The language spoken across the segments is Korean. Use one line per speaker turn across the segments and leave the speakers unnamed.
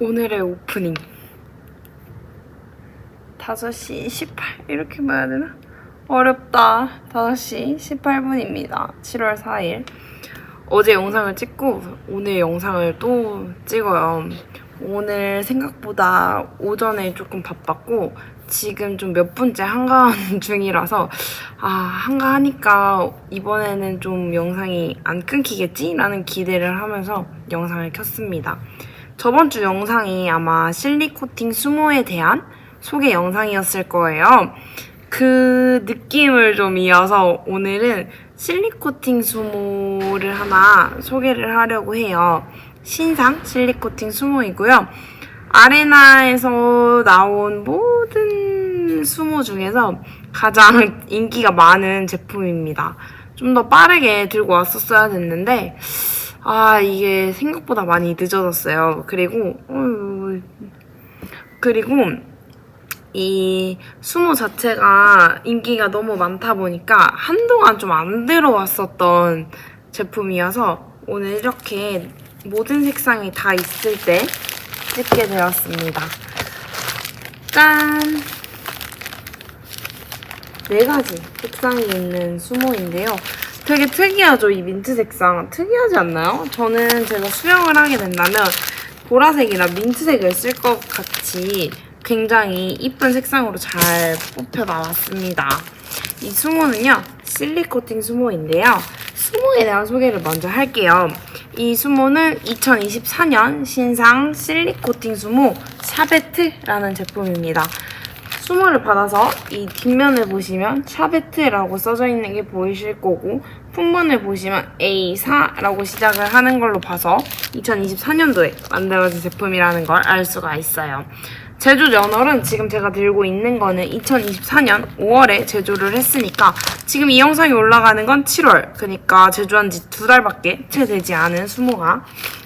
오늘의 오프닝. 5시 18 이렇게 봐야 되나? 어렵다. 5시 18분입니다. 7월 4일. 어제 영상을 찍고 오늘 영상을 또 찍어요. 오늘 생각보다 오전에 조금 바빴고 지금 좀 몇 분째 한가한 중이라서 아 한가하니까 이번에는 좀 영상이 안 끊기겠지? 라는 기대를 하면서 영상을 켰습니다 저번 주 영상이 아마 실리코팅 수모에 대한 소개 영상이었을 거예요. 그 느낌을 좀 이어서 오늘은 실리코팅 수모를 하나 소개를 하려고 해요. 신상 실리코팅 수모이고요. 아레나에서 나온 모든 수모 중에서 가장 인기가 많은 제품입니다. 좀 더 빠르게 들고 왔었어야 됐는데, 아, 이게 생각보다 많이 늦어졌어요. 그리고, 그리고, 이 수모 자체가 인기가 너무 많다 보니까 한동안 좀 안 들어왔었던 제품이어서 오늘 이렇게 모든 색상이 다 있을 때 찍게 되었습니다. 짠! 네 가지 색상이 있는 수모인데요. 되게 특이하죠, 이 민트 색상. 특이하지 않나요? 저는 제가 수영을 하게 된다면 보라색이나 민트색을 쓸 것 같이 굉장히 이쁜 색상으로 잘 뽑혀 나왔습니다. 이 수모는요, 실리코팅 수모인데요. 수모에 대한 소개를 먼저 할게요. 이 수모는 2024년 신상 실리코팅 수모 샤베트라는 제품입니다. 수모를 받아서 이 뒷면을 보시면 샤베트라고 써져 있는 게 보이실 거고 품번을 보시면 A4라고 시작을 하는 걸로 봐서 2024년도에 만들어진 제품이라는 걸 알 수가 있어요. 제조 연월은 지금 제가 들고 있는 거는 2024년 5월에 제조를 했으니까 지금 이 영상이 올라가는 건 7월 그러니까 제조한 지 두 달밖에 채 되지 않은 수모가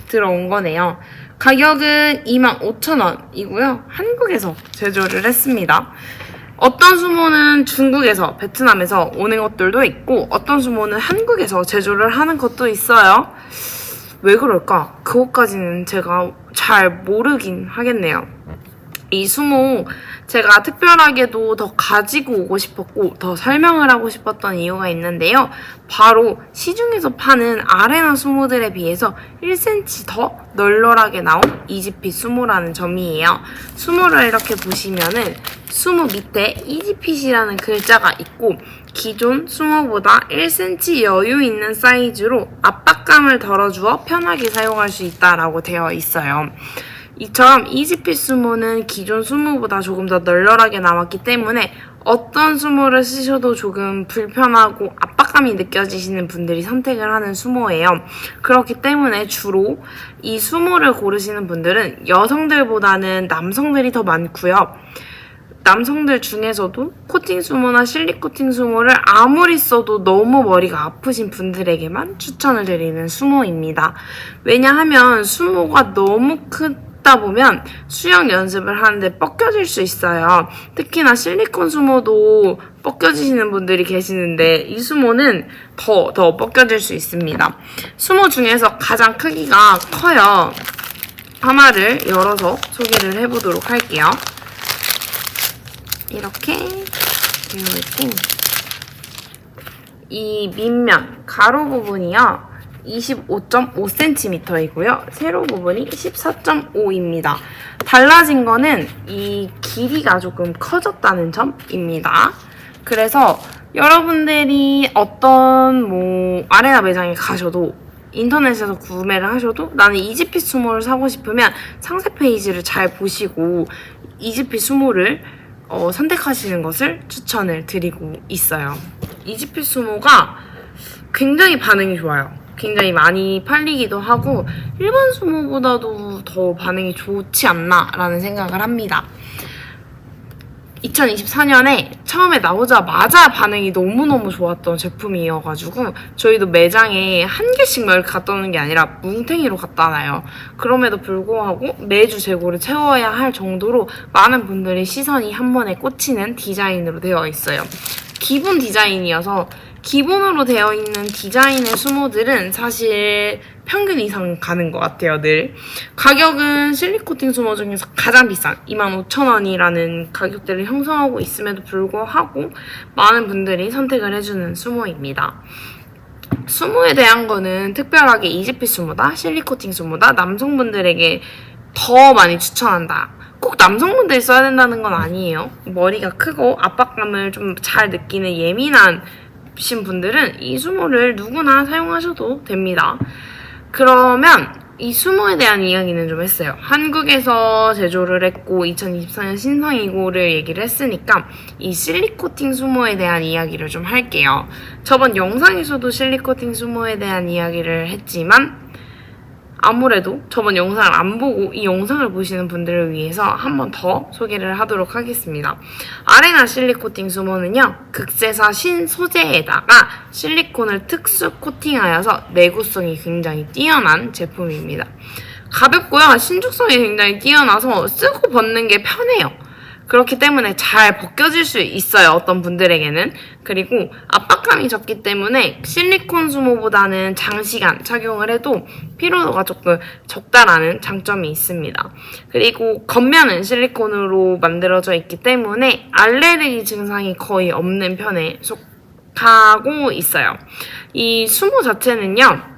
들어온 거네요. 가격은 25,000원이고요. 한국에서 제조를 했습니다. 어떤 수모는 중국에서, 베트남에서 오는 것들도 있고, 어떤 수모는 한국에서 제조를 하는 것도 있어요. 왜 그럴까? 그것까지는 제가 잘 모르긴 하겠네요. 이 수모 제가 특별하게도 더 가지고 오고 싶었고 더 설명을 하고 싶었던 이유가 있는데요. 바로 시중에서 파는 아레나 수모들에 비해서 1cm 더 널널하게 나온 이지핏 수모라는 점이에요. 수모를 이렇게 보시면은 수모 밑에 이지핏이라는 글자가 있고 기존 수모보다 1cm 여유 있는 사이즈로 압박감을 덜어주어 편하게 사용할 수 있다라고 되어 있어요. 이처럼 이지핏 수모는 기존 수모보다 조금 더 널널하게 나왔기 때문에 어떤 수모를 쓰셔도 조금 불편하고 압박감이 느껴지시는 분들이 선택을 하는 수모예요. 그렇기 때문에 주로 이 수모를 고르시는 분들은 여성들보다는 남성들이 더 많고요. 남성들 중에서도 코팅 수모나 실리 코팅 수모를 아무리 써도 너무 머리가 아프신 분들에게만 추천을 드리는 수모입니다. 왜냐하면 수모가 너무 크다 보면 수영 연습을 하는데 뻗겨질 수 있어요. 특히나 실리콘 수모도 뻗겨지시는 분들이 계시는데 이 수모는 더, 더 뻗겨질 수 있습니다. 수모 중에서 가장 크기가 커요. 하나를 열어서 소개를 해보도록 할게요. 이렇게 되어 있고 이 밑면 가로 부분이요 25.5cm이고요 세로 부분이 14.5입니다 달라진 거는 이 길이가 조금 커졌다는 점입니다 그래서 여러분들이 어떤 뭐 아레나 매장에 가셔도 인터넷에서 구매를 하셔도 나는 이지피 수모를 사고 싶으면 상세 페이지를 잘 보시고 이지피 수모를 어, 선택하시는 것을 추천을 드리고 있어요. 이지피 수모가 굉장히 반응이 좋아요. 굉장히 많이 팔리기도 하고 일반 수모보다도 더 반응이 좋지 않나라는 생각을 합니다. 2024년에 처음에 나오자마자 반응이 너무너무 좋았던 제품이어가지고 저희도 매장에 한 개씩만 이렇게 갖다 놓는 게 아니라 뭉탱이로 갖다 놔요. 그럼에도 불구하고 매주 재고를 채워야 할 정도로 많은 분들의 시선이 한 번에 꽂히는 디자인으로 되어 있어요. 기본 디자인이어서 기본으로 되어 있는 디자인의 수모들은 사실 평균 이상 가는 것 같아요, 늘. 가격은 실리코팅 수모 중에서 가장 비싼 25,000원이라는 가격대를 형성하고 있음에도 불구하고 많은 분들이 선택을 해주는 수모입니다. 수모에 대한 거는 특별하게 이지피 수모다, 실리코팅 수모다, 남성분들에게 더 많이 추천한다. 꼭 남성분들이 써야 된다는 건 아니에요. 머리가 크고 압박감을 좀 잘 느끼는 예민한 신 분들은 이 수모를 누구나 사용하셔도 됩니다. 그러면 이 수모에 대한 이야기는 좀 했어요. 한국에서 제조를 했고 2024년 신상이고를 얘기를 했으니까 이 실리코팅 수모에 대한 이야기를 좀 할게요. 저번 영상에서도 실리코팅 수모에 대한 이야기를 했지만 아무래도 저번 영상을 안 보고 이 영상을 보시는 분들을 위해서 한 번 더 소개를 하도록 하겠습니다. 아레나 실리코팅 수모는요, 극세사 신소재에다가 실리콘을 특수 코팅하여서 내구성이 굉장히 뛰어난 제품입니다. 가볍고요, 신축성이 굉장히 뛰어나서 쓰고 벗는 게 편해요. 그렇기 때문에 잘 벗겨질 수 있어요. 어떤 분들에게는. 그리고 압박감이 적기 때문에 실리콘 수모보다는 장시간 착용을 해도 피로도가 조금 적다라는 장점이 있습니다. 그리고 겉면은 실리콘으로 만들어져 있기 때문에 알레르기 증상이 거의 없는 편에 속하고 있어요. 이 수모 자체는요.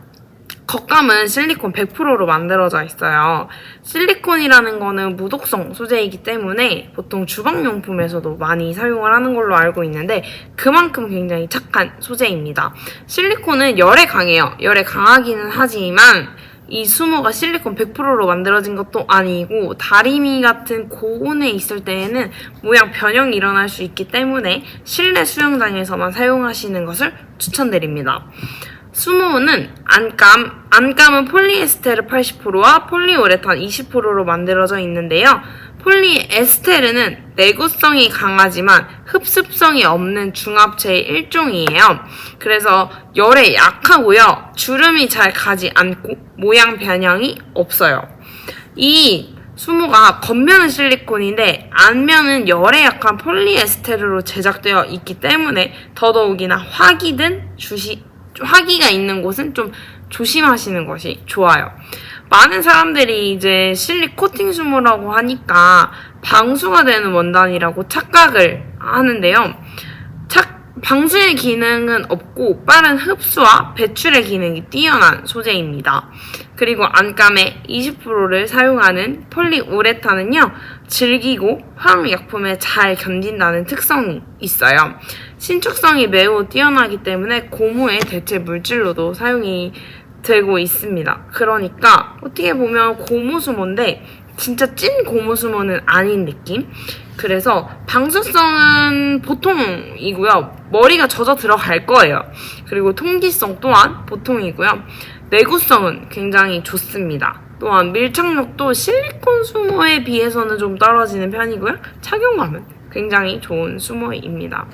겉감은 실리콘 100%로 만들어져 있어요. 실리콘이라는 거는 무독성 소재이기 때문에 보통 주방용품에서도 많이 사용을 하는 걸로 알고 있는데 그만큼 굉장히 착한 소재입니다. 실리콘은 열에 강해요. 열에 강하기는 하지만 이 수모가 실리콘 100%로 만들어진 것도 아니고 다리미 같은 고온에 있을 때에는 모양 변형이 일어날 수 있기 때문에 실내 수영장에서만 사용하시는 것을 추천드립니다. 수모는 안감, 안감은 폴리에스테르 80%와 폴리우레탄 20%로 만들어져 있는데요. 폴리에스테르는 내구성이 강하지만 흡습성이 없는 중합체의 일종이에요. 그래서 열에 약하고요. 주름이 잘 가지 않고 모양 변형이 없어요. 이 수모가 겉면은 실리콘인데 안면은 열에 약한 폴리에스테르로 제작되어 있기 때문에 더더욱이나 화기든 주시, 화기가 있는 곳은 좀 조심하시는 것이 좋아요. 많은 사람들이 이제 실리 코팅 수모라고 하니까 방수가 되는 원단이라고 착각을 하는데요. 착, 방수의 기능은 없고 빠른 흡수와 배출의 기능이 뛰어난 소재입니다. 그리고 안감의 20%를 사용하는 폴리우레탄은요, 질기고 화학 약품에 잘 견딘다는 특성이 있어요. 신축성이 매우 뛰어나기 때문에 고무의 대체 물질로도 사용이 되고 있습니다. 그러니까 어떻게 보면 고무수모인데 진짜 찐 고무수모는 아닌 느낌? 그래서 방수성은 보통이고요. 머리가 젖어 들어갈 거예요. 그리고 통기성 또한 보통이고요. 내구성은 굉장히 좋습니다. 또한 밀착력도 실리콘 수모에 비해서는 좀 떨어지는 편이고요. 착용감은 굉장히 좋은 수모입니다.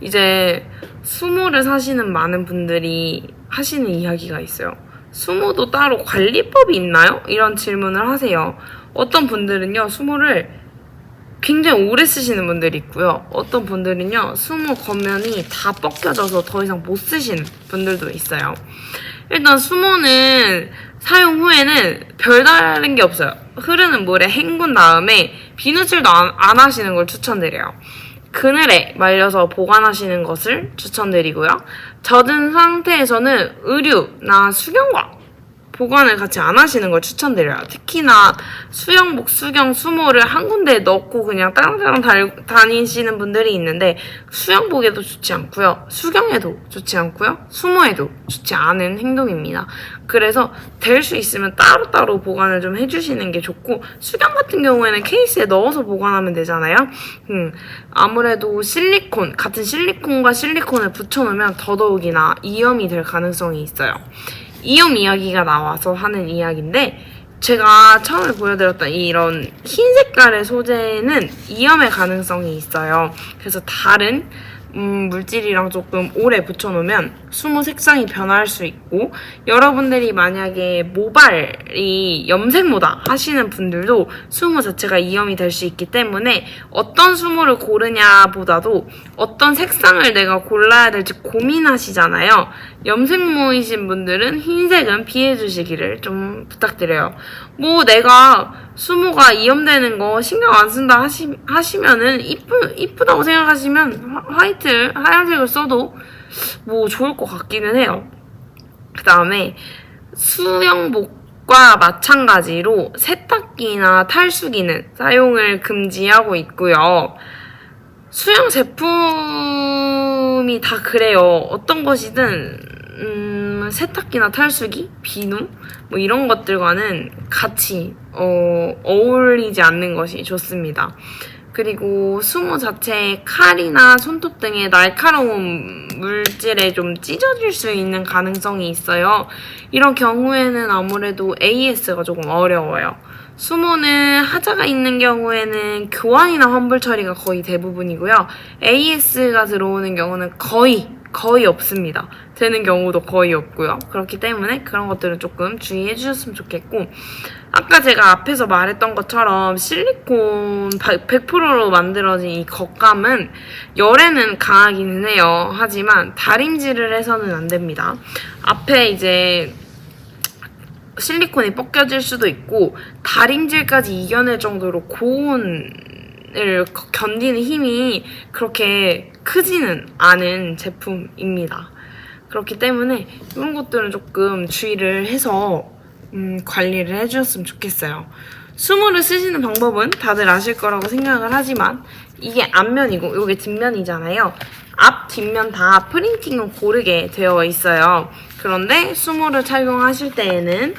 이제 수모를 사시는 많은 분들이 하시는 이야기가 있어요. 수모도 따로 관리법이 있나요? 이런 질문을 하세요. 어떤 분들은요, 수모를 굉장히 오래 쓰시는 분들이 있고요. 어떤 분들은요, 수모 겉면이 다 벗겨져서 더 이상 못 쓰시는 분들도 있어요. 일단 수모는 사용 후에는 별다른 게 없어요. 흐르는 물에 헹군 다음에 비누칠도 안, 안 하시는 걸 추천드려요. 그늘에 말려서 보관하시는 것을 추천드리고요. 젖은 상태에서는 의류나 수경과 보관을 같이 안 하시는 걸 추천드려요. 특히나 수영복, 수경, 수모를 한 군데에 넣고 그냥 따랑따랑 달, 다니시는 분들이 있는데 수영복에도 좋지 않고요. 수경에도 좋지 않고요. 수모에도 좋지 않은 행동입니다. 그래서 될 수 있으면 따로따로 보관을 좀 해주시는 게 좋고 수경 같은 경우에는 케이스에 넣어서 보관하면 되잖아요. 음, 아무래도 실리콘, 같은 실리콘과 실리콘을 붙여놓으면 더더욱이나 이염이 될 가능성이 있어요. 이염 이야기가 나와서 하는 이야기인데 제가 처음에 보여드렸던 이런 흰 색깔의 소재는 이염의 가능성이 있어요. 그래서 다른 음, 물질이랑 조금 오래 붙여놓으면 수모 색상이 변할 수 있고 여러분들이 만약에 모발이 염색모다 하시는 분들도 수모 자체가 이염이 될 수 있기 때문에 어떤 수모를 고르냐보다도 어떤 색상을 내가 골라야 될지 고민하시잖아요. 염색모이신 분들은 흰색은 피해 주시기를 좀 부탁드려요. 뭐 내가 수모가 이염되는 거 신경 안 쓴다 하시, 하시면은 이쁘, 이쁘다고 생각하시면 화- 화이트, 하얀색을 써도 뭐 좋을 것 같기는 해요. 그 다음에 수영복과 마찬가지로 세탁기나 탈수기는 사용을 금지하고 있고요. 수영 제품이 다 그래요. 어떤 것이든 음, 세탁기나 탈수기, 비누 뭐 이런 것들과는 같이 어, 어울리지 않는 것이 좋습니다. 그리고 수모 자체의 칼이나 손톱 등의 날카로운 물질에 좀 찢어질 수 있는 가능성이 있어요. 이런 경우에는 아무래도 AS가 조금 어려워요. 수모는 하자가 있는 경우에는 교환이나 환불 처리가 거의 대부분이고요. AS가 들어오는 경우는 거의 거의 없습니다. 되는 경우도 거의 없고요. 그렇기 때문에 그런 것들은 조금 주의해 주셨으면 좋겠고 아까 제가 앞에서 말했던 것처럼 실리콘 100%로 만들어진 이 겉감은 열에는 강하기는 해요. 하지만 다림질을 해서는 안 됩니다. 앞에 이제 실리콘이 벗겨질 수도 있고 다림질까지 이겨낼 정도로 고온을 거- 견디는 힘이 그렇게 크지는 않은 제품입니다. 그렇기 때문에 이런 것들은 조금 주의를 해서 음, 관리를 해주셨으면 좋겠어요. 수모를 쓰시는 방법은 다들 아실 거라고 생각을 하지만 이게 앞면이고 이게 뒷면이잖아요. 앞, 뒷면 다 프린팅은 고르게 되어 있어요. 그런데 수모를 착용하실 때에는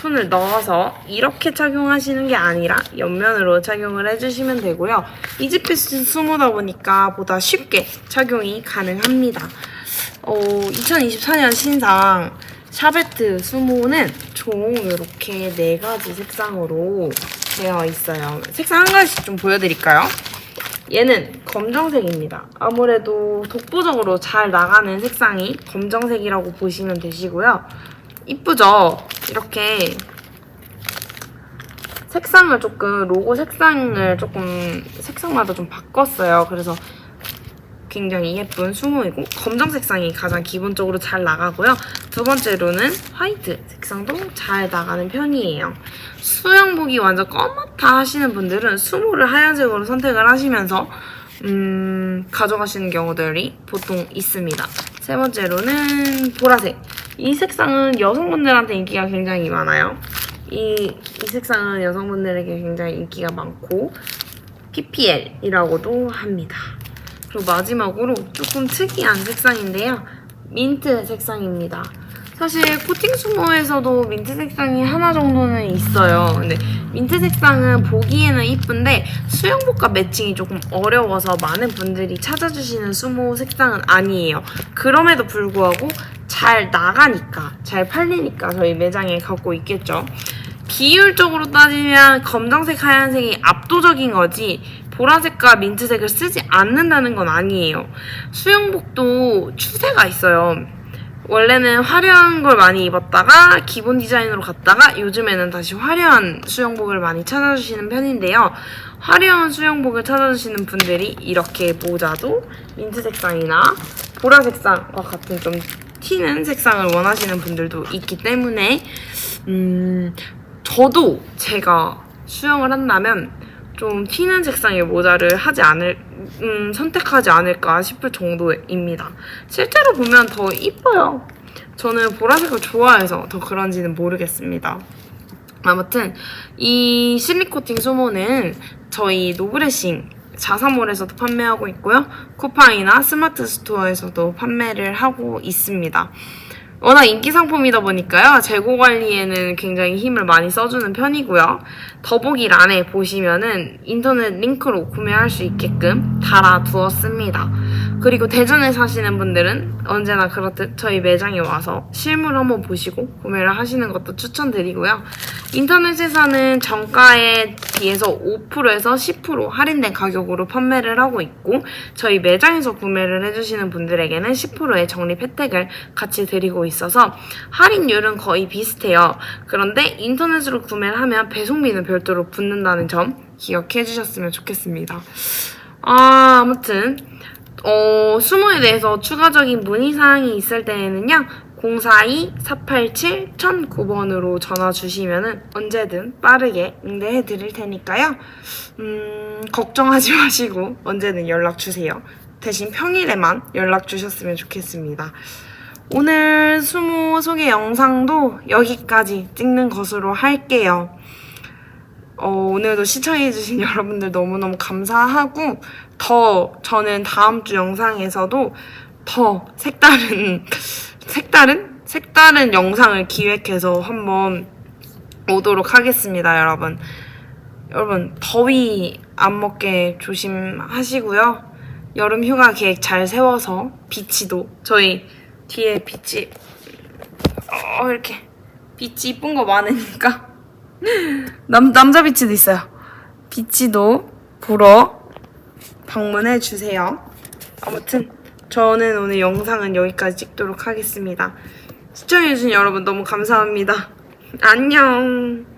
손을 넣어서 이렇게 착용하시는 게 아니라 옆면으로 착용을 해주시면 되고요. 이지피스 수모다 보니까 보다 쉽게 착용이 가능합니다. 어, 2024년 신상 샤베트 수모는 총 이렇게 네 가지 색상으로 되어 있어요. 색상 한 가지씩 좀 보여드릴까요? 얘는 검정색입니다. 아무래도 독보적으로 잘 나가는 색상이 검정색이라고 보시면 되시고요. 이쁘죠? 이렇게 색상을 조금 로고 색상을 조금 색상마다 좀 바꿨어요. 그래서 굉장히 예쁜 수모이고 검정 색상이 가장 기본적으로 잘 나가고요. 두 번째로는 화이트 색상도 잘 나가는 편이에요. 수영복이 완전 검맣다 하시는 분들은 수모를 하얀색으로 선택을 하시면서 음, 가져가시는 경우들이 보통 있습니다. 세 번째로는 보라색. 이 색상은 여성분들한테 인기가 굉장히 많아요. 이, 이 색상은 여성분들에게 굉장히 인기가 많고 PPL이라고도 합니다. 그리고 마지막으로 조금 특이한 색상인데요. 민트 색상입니다. 사실 코팅 수모에서도 민트 색상이 하나 정도는 있어요. 근데 민트 색상은 보기에는 이쁜데 수영복과 매칭이 조금 어려워서 많은 분들이 찾아주시는 수모 색상은 아니에요. 그럼에도 불구하고 잘 나가니까, 잘 팔리니까 저희 매장에 갖고 있겠죠. 비율적으로 따지면 검정색, 하얀색이 압도적인 거지 보라색과 민트색을 쓰지 않는다는 건 아니에요. 수영복도 추세가 있어요. 원래는 화려한 걸 많이 입었다가 기본 디자인으로 갔다가 요즘에는 다시 화려한 수영복을 많이 찾아주시는 편인데요. 화려한 수영복을 찾아주시는 분들이 이렇게 모자도 민트 색상이나 보라 색상과 같은 좀 튀는 색상을 원하시는 분들도 있기 때문에 음, 저도 제가 수영을 한다면 좀 튀는 색상의 모자를 하지 않을, 음, 선택하지 않을까 싶을 정도입니다. 실제로 보면 더 이뻐요. 저는 보라색을 좋아해서 더 그런지는 모르겠습니다. 아무튼 이 실리코팅 수모는 저희 노브레싱 자사몰에서도 판매하고 있고요. 쿠팡이나 스마트 스토어에서도 판매를 하고 있습니다. 워낙 인기 상품이다 보니까요. 재고 관리에는 굉장히 힘을 많이 써주는 편이고요. 더보기 란에 보시면은 인터넷 링크로 구매할 수 있게끔 달아두었습니다. 그리고 대전에 사시는 분들은 언제나 그렇듯 저희 매장에 와서 실물 한번 보시고 구매를 하시는 것도 추천드리고요. 인터넷에서는 정가에 비해서 5%에서 10% 할인된 가격으로 판매를 하고 있고 저희 매장에서 구매를 해주시는 분들에게는 10%의 적립 혜택을 같이 드리고 있어서 할인율은 거의 비슷해요. 그런데 인터넷으로 구매를 하면 배송비는 별도로 붙는다는 점 기억해 주셨으면 좋겠습니다. 아, 아무튼 어, 수모에 대해서 추가적인 문의사항이 있을 때에는요. 042-487-1009번으로 전화 주시면은 언제든 빠르게 응대해 드릴 테니까요. 음, 걱정하지 마시고 언제든 연락 주세요. 대신 평일에만 연락 주셨으면 좋겠습니다. 오늘 수모 소개 영상도 여기까지 찍는 것으로 할게요. 어, 오늘도 시청해주신 여러분들 너무너무 감사하고, 더 저는 다음 주 영상에서도 더 색다른, 색다른? 색다른 영상을 기획해서 한번 오도록 하겠습니다, 여러분. 여러분, 더위 안 먹게 조심하시고요. 여름 휴가 계획 잘 세워서, 비치도, 저희 뒤에 비치, 어, 이렇게, 비치 이쁜 거 많으니까. 남, 남자 비치도 있어요. 비치도 보러 방문해 주세요. 아무튼 저는 오늘 영상은 여기까지 찍도록 하겠습니다. 시청해주신 여러분 너무 감사합니다. 안녕.